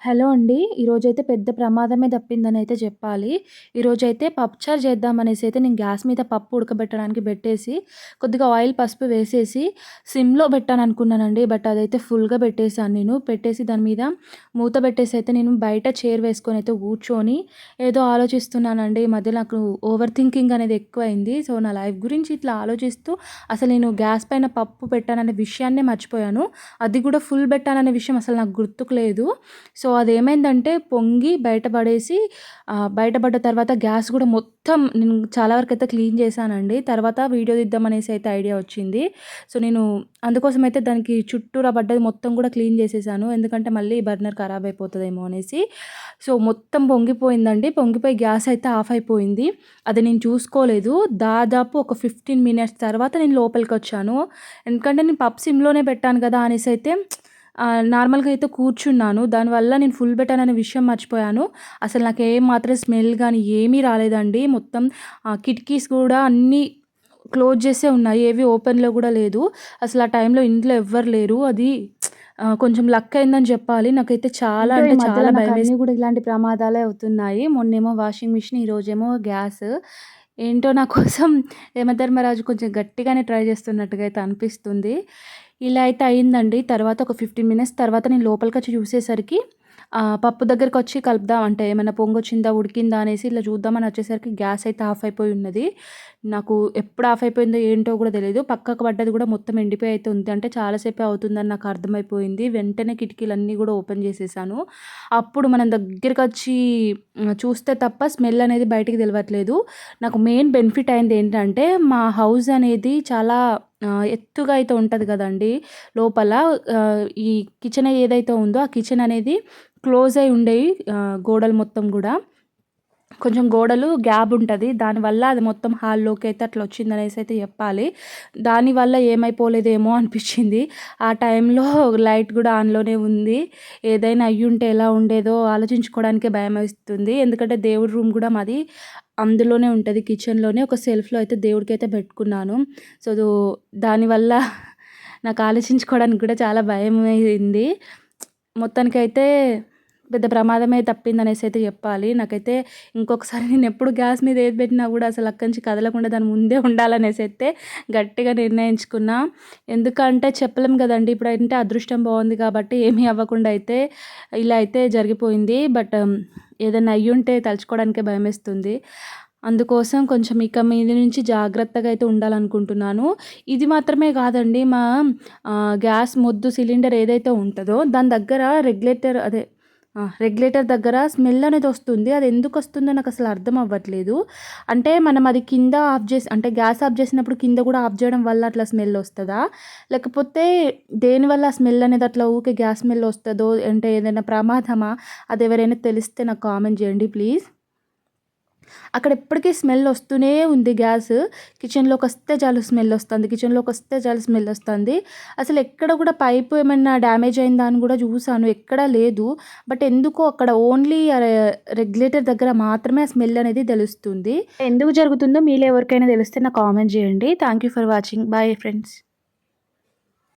Hello అండి. ఈరోజైతే పెద్ద ప్రమాదమే తప్పిందని అయితే చెప్పాలి. ఈరోజైతే పప్పుచారు చేద్దామనేసి అయితే నేను గ్యాస్ మీద పప్పు ఉడకబెట్టడానికి పెట్టేసి, కొద్దిగా ఆయిల్, పసుపు వేసేసి సిమ్‌లో పెట్టాను అనుకున్నానండి బట్ అదైతే ఫుల్‌గా పెట్టేసాను నేను. పెట్టేసి దాని మీద మూత పెట్టేసి అయితే నేను బయట చైర్ వేసుకొని అయితే కూర్చొని ఏదో ఆలోచిస్తున్నానండి. ఈ మధ్య నాకు ఓవర్ థింకింగ్ అనేది ఎక్కువైంది. సో, నా లైఫ్ గురించి ఇట్లా ఆలోచిస్తూ అసలు నేను గ్యాస్ పైన పప్పు పెట్టాననే విషయాన్నే మర్చిపోయాను. అది కూడా ఫుల్ పెట్టాననే విషయం అసలు నాకు గుర్తుకు లేదు. సో, సో అదేమైందంటే పొంగి బయటపడేసి బయటపడ్డ తర్వాత గ్యాస్ కూడా మొత్తం నేను చాలా వరకు అయితే క్లీన్ చేశానండి. తర్వాత వీడియో తీద్దామనేసి అయితే ఐడియా వచ్చింది. సో, నేను అందుకోసం అయితే దానికి చుట్టూరా పడ్డది మొత్తం కూడా క్లీన్ చేసేసాను. ఎందుకంటే మళ్ళీ బర్నర్ ఖరాబ్ అయిపోతుందేమో అనేసి. సో, మొత్తం పొంగిపోయిందండి. పొంగిపోయి గ్యాస్ అయితే ఆఫ్ అయిపోయింది. అది నేను చూసుకోలేదు. దాదాపు ఒక ఫిఫ్టీన్ మినిట్స్ తర్వాత నేను లోపలికి వచ్చాను ఎందుకంటే నేను పప్ సిమ్‌లోనే పెట్టాను కదా! అనేసి అయితే నార్మల్‌గా అయితే కూర్చున్నాను. దానివల్ల నేను ఫుల్ పెట్టాననే విషయం మర్చిపోయాను. అసలు నాకు ఏ మాత్రం స్మెల్ గానీ ఏమీ రాలేదండి. మొత్తం కిటికీస్ కూడా అన్నీ క్లోజ్ చేసే ఉన్నాయి. ఏవి ఓపెన్‌లో కూడా లేదు. అసలు ఆ టైంలో ఇంట్లో ఎవ్వరు లేరు. అది కొంచెం లక్ అయిందని చెప్పాలి. నాకైతే చాలా అంటే చాలా భయమేసి కూడా ఇలాంటి ప్రమాదాలే అవుతున్నాయి. మొన్నేమో వాషింగ్ మిషన్, ఈరోజేమో గ్యాస్. ఏంటో నా కోసం యమధర్మరాజు కొంచెం గట్టిగానే ట్రై చేస్తున్నట్టుగా అయితే అనిపిస్తుంది. ఇలా అయితే అయిందండి. తర్వాత ఒక ఫిఫ్టీన్ మినిట్స్ తర్వాత నేను లోపలికి వచ్చి చూసేసరికి పప్పు దగ్గరకొచ్చి కలుపుదాం అంటే ఏమైనా పొంగొచ్చిందా, ఉడికిందా అనేసి ఇలా చూద్దామని వచ్చేసరికి గ్యాస్ అయితే ఆఫ్ అయిపోయి ఉన్నది. నాకు ఎప్పుడు ఆఫ్ అయిపోయిందో ఏంటో కూడా తెలియదు పక్కకు పడ్డది కూడా మొత్తం ఎండిపోయి అయితే ఉంది. అంటే చాలాసేపు అవుతుందని నాకు అర్థమైపోయింది. వెంటనే కిటికీలన్నీ కూడా ఓపెన్ చేసేసాను. అప్పుడు మనం దగ్గరకొచ్చి చూస్తే తప్ప స్మెల్ అనేది బయటికి తెలియట్లేదు నాకు మెయిన్ బెనిఫిట్ అయింది ఏంటంటే మా హౌస్ అనేది చాలా ఎత్తుగా అయితే ఉంటుంది కదండి. లోపల ఈ కిచెన్ ఏదైతే ఉందో ఆ కిచెన్ అనేది క్లోజ్ అయి ఉండేవి గోడలు మొత్తం కూడా. కొంచెం గోడలు గ్యాప్ ఉంటుంది. దానివల్ల అది మొత్తం హాల్లోకి అయితే అట్లా వచ్చింది అనేసి అయితే చెప్పాలి. దానివల్ల ఏమైపోలేదేమో అనిపించింది. ఆ టైంలో లైట్ కూడా ఆన్లోనే ఉంది. ఏదైనా అయ్యుంటే ఎలా ఉండేదో ఆలోచించుకోవడానికే భయం వేస్తుంది. ఎందుకంటే దేవుడి రూమ్ కూడా మాది అందులోనే ఉంటుంది. కిచెన్లోనే ఒక సెల్ఫ్లో అయితే దేవుడికి అయితే పెట్టుకున్నాను. సో దానివల్ల నాకు ఆలోచించుకోవడానికి కూడా చాలా భయం అయింది మొత్తానికైతే పెద్ద ప్రమాదమే తప్పిందనేసి అయితే చెప్పాలి. నాకైతే ఇంకొకసారి నేను ఎప్పుడు గ్యాస్ మీద ఏది పెట్టినా కూడా అసలు అక్కడి నుంచి కదలకుండా దాని ముందే ఉండాలనేసి అయితే గట్టిగా నిర్ణయించుకున్నా. ఎందుకంటే చెప్పలేం కదండి ఇప్పుడు అంటే అదృష్టం బాగుంది కాబట్టి ఏమీ అవ్వకుండా అయితే ఇలా అయితే జరిగిపోయింది. బట్ ఏదైనా అయ్యుంటే తలుచుకోవడానికే భయమేస్తుంది. అందుకోసం కొంచెం ఇక మీద నుంచి జాగ్రత్తగా అయితే ఉండాలనుకుంటున్నాను. ఇది మాత్రమే కాదండి మా గ్యాస్ మొద్దు సిలిండర్ ఏదైతే ఉంటుందో దాని దగ్గర రెగ్యులేటర్ అదే రెగ్యులేటర్ దగ్గర స్మెల్ అనేది వస్తుంది. అది ఎందుకు వస్తుందో నాకు అసలు అర్థం అవ్వట్లేదు. అంటే మనం అది కింద ఆఫ్ చేసి అంటే గ్యాస్ ఆఫ్ చేసినప్పుడు కింద కూడా ఆఫ్ చేయడం వల్ల అట్లా స్మెల్ వస్తుందా? లేకపోతే దేనివల్ల స్మెల్ అనేది అట్లా ఊకే గ్యాస్ స్మెల్ వస్తుందో అంటే ఏదైనా ప్రమాదమా? అది ఎవరైనా తెలిస్తే నాకు కామెంట్ చేయండి ప్లీజ్. అక్కడ ఎప్పటికీ స్మెల్ వస్తూనే ఉంది గ్యాస్. కిచెన్లోకి వస్తే చాలు స్మెల్ వస్తుంది. కిచెన్లోకి వస్తే చాలు స్మెల్ వస్తుంది. అసలు ఎక్కడ కూడా పైపు ఏమైనా డ్యామేజ్ అయిందా అని కూడా చూసాను ఎక్కడా లేదు. బట్ ఎందుకో అక్కడ ఓన్లీ రెగ్యులేటర్ దగ్గర మాత్రమే ఆ స్మెల్ అనేది తెలుస్తుంది. ఎందుకు జరుగుతుందో మీలో ఎవరికైనా తెలిస్తే నాకు కామెంట్ చేయండి. Thank you for watching. Bye friends.